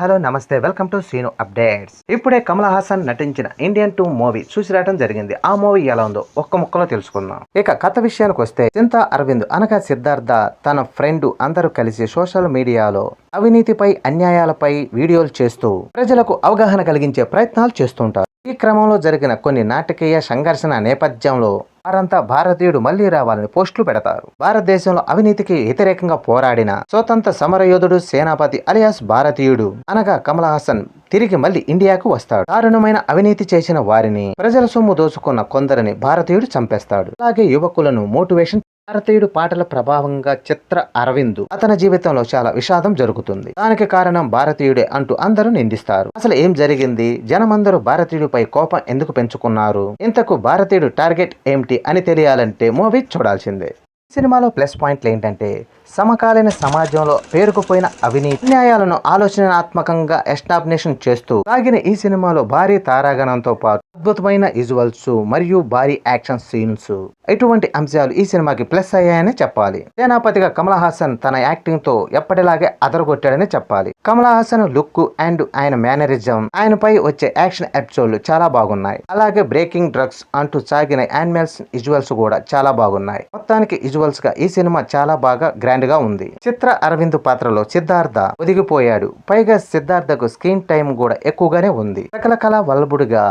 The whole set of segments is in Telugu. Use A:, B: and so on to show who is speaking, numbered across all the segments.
A: హలో నమస్తే. Welcome to Seenu updates. ఇప్పుడే కమల్ హాసన్ నటించిన ఇండియన్ టూ మూవీ చూసి రావడం జరిగింది. ఆ మూవీ ఎలా ఉందో ఒక్క ముక్కలో తెలుసుకుందాం. ఇక కథ విషయానికి వస్తే చింతా అరవింద్ అనగా సిద్ధార్థ తన ఫ్రెండ్ అందరూ కలిసి సోషల్ మీడియాలో అవినీతిపై అన్యాయాలపై వీడియోలు చేస్తూ ప్రజలకు అవగాహన కలిగించే ప్రయత్నాలు చేస్తుంటారు. ఈ క్రమంలో జరిగిన కొన్ని నాటకీయ సంఘర్షణ నేపథ్యంలో వారంతా భారతీయుడు మళ్ళీ రావాలని పోస్టులు పెడతారు. భారతదేశంలో అవినీతికి వ్యతిరేకంగా పోరాడిన స్వతంత్ర సమరయోధుడు సేనాపతి అలియాస్ భారతీయుడు అనగా కమల్ హాసన్ తిరిగి మళ్ళీ ఇండియాకు వస్తాడు. దారుణమైన అవినీతి చేసిన వారిని ప్రజల సొమ్ము దోచుకున్న కొందరిని భారతీయుడు చంపేస్తాడు. అలాగే యువకులను మోటివేషన్ భారతీయుడు పాటల ప్రభావంగా చిత్ర అరవింద్ అతని జీవితంలో చాలా విషాదం జరుగుతుంది. దానికి కారణం భారతీయుడే అంటూ అందరూ నిందిస్తారు. అసలు ఏం జరిగింది? జనమందరూ భారతీయుడిపై కోపం ఎందుకు పెంచుకున్నారు? ఇంతకు భారతీయుడు టార్గెట్ ఏమిటి అని తెలియాలంటే మూవీ చూడాల్సిందే. సినిమాలో ప్లస్ పాయింట్లు ఏంటంటే సమకాలీన సమాజంలో పేరుకుపోయిన అవినీతి న్యాయాలను ఆలోచనాత్మకంగా ఎస్టాబ్లిషన్ చేస్తూ సాగిన ఈ సినిమాలో భారీ తారాగణంతో పాటు అద్భుతమైన విజువల్స్ మరియు భారీ యాక్షన్ సీన్స్. ఇటువంటి అంశాలు ఈ సినిమాకి ప్లస్ అయ్యాయని చెప్పాలి. సేనాపతిగా కమల్ హాసన్ తన యాక్టింగ్తో ఎప్పటిలాగే అదరగొట్టాడని చెప్పాలి. కమల్ హాసన్ లుక్ అండ్ ఆయన మేనరిజం ఆయనపై వచ్చే యాక్షన్ ఎపిసోడ్లు చాలా బాగున్నాయి. అలాగే బ్రేకింగ్ డ్రగ్స్ అంటూ సాగిన యానిమల్స్ విజువల్స్ కూడా చాలా బాగున్నాయి. మొత్తానికి విజువల్స్గా ఈ సినిమా చాలా బాగా గ్రాండ్గా ఉంది. చిత్ర అరవింద్ పాత్రలో సిద్ధార్థ ఒదిగిపోయాడు. పైగా సిద్ధార్థకు స్క్రీన్ టైం కూడా ఎక్కువగానే ఉంది. సకల కళ వల్లభుడిగా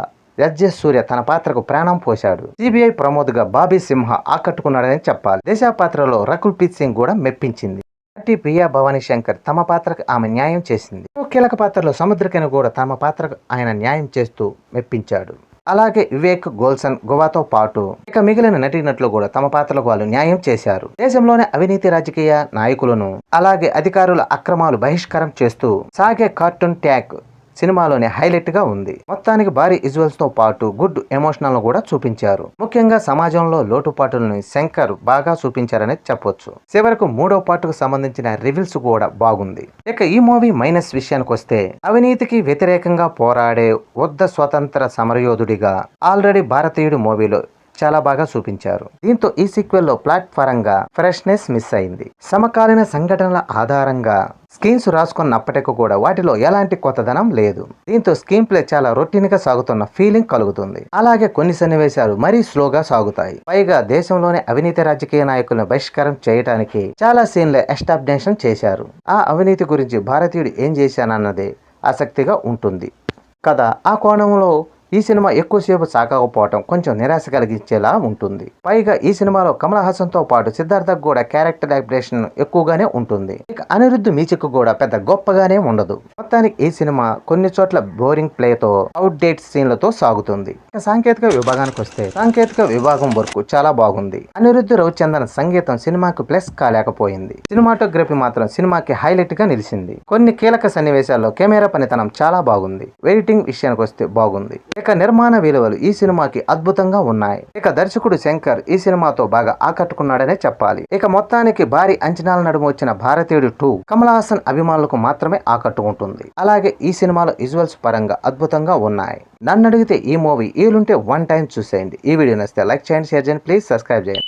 A: ఎస్జే సూర్య తన పాత్రకు ప్రాణం పోశాడు. సిబిఐ ప్రమోద్గా బాబీ సింహ ఆకట్టుకున్నాడని చెప్పాలి. దేశా పాత్రలో రకుల్ ప్రీత్ సింగ్ కూడా మెప్పించింది. నటి ప్రియా భవానీ శంకర్ తమ పాత్రకు ఆమె న్యాయం చేసింది. కీలక పాత్రలో సముద్రకని కూడా తమ పాత్రకు ఆయన న్యాయం చేస్తూ మెప్పించాడు. అలాగే వివేక్ గోల్సన్ గోవాతో పాటు ఇక మిగిలిన నటినట్లు కూడా తమ పాత్రలకు వాళ్ళు న్యాయం చేశారు. దేశంలోని అవినీతి రాజకీయ నాయకులను అలాగే అధికారుల అక్రమాలు బహిష్కారం చేస్తూ సాగే కార్టూన్ ట్యాగ్ సినిమాలోనే హైలైట్గా ఉంది. మొత్తానికి భారీ విజువల్స్తో పాటు గుడ్ ఎమోషనల్ కూడా చూపించారు. ముఖ్యంగా సమాజంలో లోటుపాటులను శంకర్ బాగా చూపించారని చెప్పొచ్చు. చివరకు మూడో పార్టుకు సంబంధించిన రివ్యూస్ కూడా బాగుంది. ఇక ఈ మూవీ మైనస్ విషయానికి వస్తే అవినీతికి వ్యతిరేకంగా పోరాడే వద్ద స్వతంత్ర సమరయోధుడిగా ఆల్రెడీ భారతీయుడు మూవీలో చాలా బాగా చూపించారు. దీంతో ఈ సీక్వెల్లో ప్లాట్ఫారం గా ఫ్రెష్నెస్ మిస్ అయింది. సమకాలీన సంఘటనల ఆధారంగా స్కీమ్స్ రాసుకున్నప్పటికీ కూడా వాటిలో ఎలాంటి కొత్తదనం లేదు. దీంతో స్కీమ్ ప్లే చాలా రొటీన్గా సాగుతున్న ఫీలింగ్ కలుగుతుంది. అలాగే కొన్ని సన్నివేశాలు మరీ స్లోగా సాగుతాయి. పైగా దేశంలోని అవినీతి రాజకీయ నాయకులను బహిష్కారం చేయడానికి చాలా సీన్లు ఎస్టాబ్లిషన్ చేశారు. ఆ అవినీతి గురించి భారతీయుడు ఏం చేశానన్నదే ఆసక్తిగా ఉంటుంది. కదా ఆ కోణంలో ఈ సినిమా ఎక్కువసేపు సాగకపోవటం కొంచెం నిరాశ కలిగించేలా ఉంటుంది. పైగా ఈ సినిమాలో కమల్ హాసన్తో పాటు సిద్ధార్థకు కూడా క్యారెక్టర్ అప్డేషన్ ఎక్కువగానే ఉంటుంది. ఇక అనిరుద్ధ్ మ్యూజిక్ కూడా పెద్ద గొప్పగానే ఉండదు. మొత్తానికి ఈ సినిమా కొన్ని చోట్ల బోరింగ్ ప్లే తో అవుట్ డేట్ సీన్లతో సాగుతుంది. ఇక సాంకేతిక విభాగానికి వస్తే సాంకేతిక విభాగం వరకు చాలా బాగుంది. అనిరుద్ధ్ రవిచందన్ సంగీతం సినిమాకు ప్లస్ కాలేకపోయింది. సినిమాటోగ్రఫీ మాత్రం సినిమాకి హైలైట్గా నిలిచింది. కొన్ని కీలక సన్నివేశాల్లో కెమెరా పనితనం చాలా బాగుంది. ఎడిటింగ్ విషయానికి వస్తే బాగుంది. ఇక నిర్మాణ విలువలు ఈ సినిమాకి అద్భుతంగా ఉన్నాయి. ఇక దర్శకుడు శంకర్ ఈ సినిమాతో బాగా ఆకట్టుకున్నాడనే చెప్పాలి. ఇక మొత్తానికి భారీ అంచనాల నడుమ వచ్చిన భారతీయుడు టూ కమల్ హాసన్ అభిమానులకు మాత్రమే ఆకట్టుకుంటుంది అలాగే ఈ సినిమాలో విజువల్స్ పరంగా అద్భుతంగా ఉన్నాయి. నన్ను అడిగితే ఈ మూవీ ఈలుంటే వన్ టైం చూసేయండి. ఈ వీడియో నచ్చితే లైక్ చేయండి షేర్ చేయండి ప్లీజ్ సబ్స్క్రైబ్ చేయండి.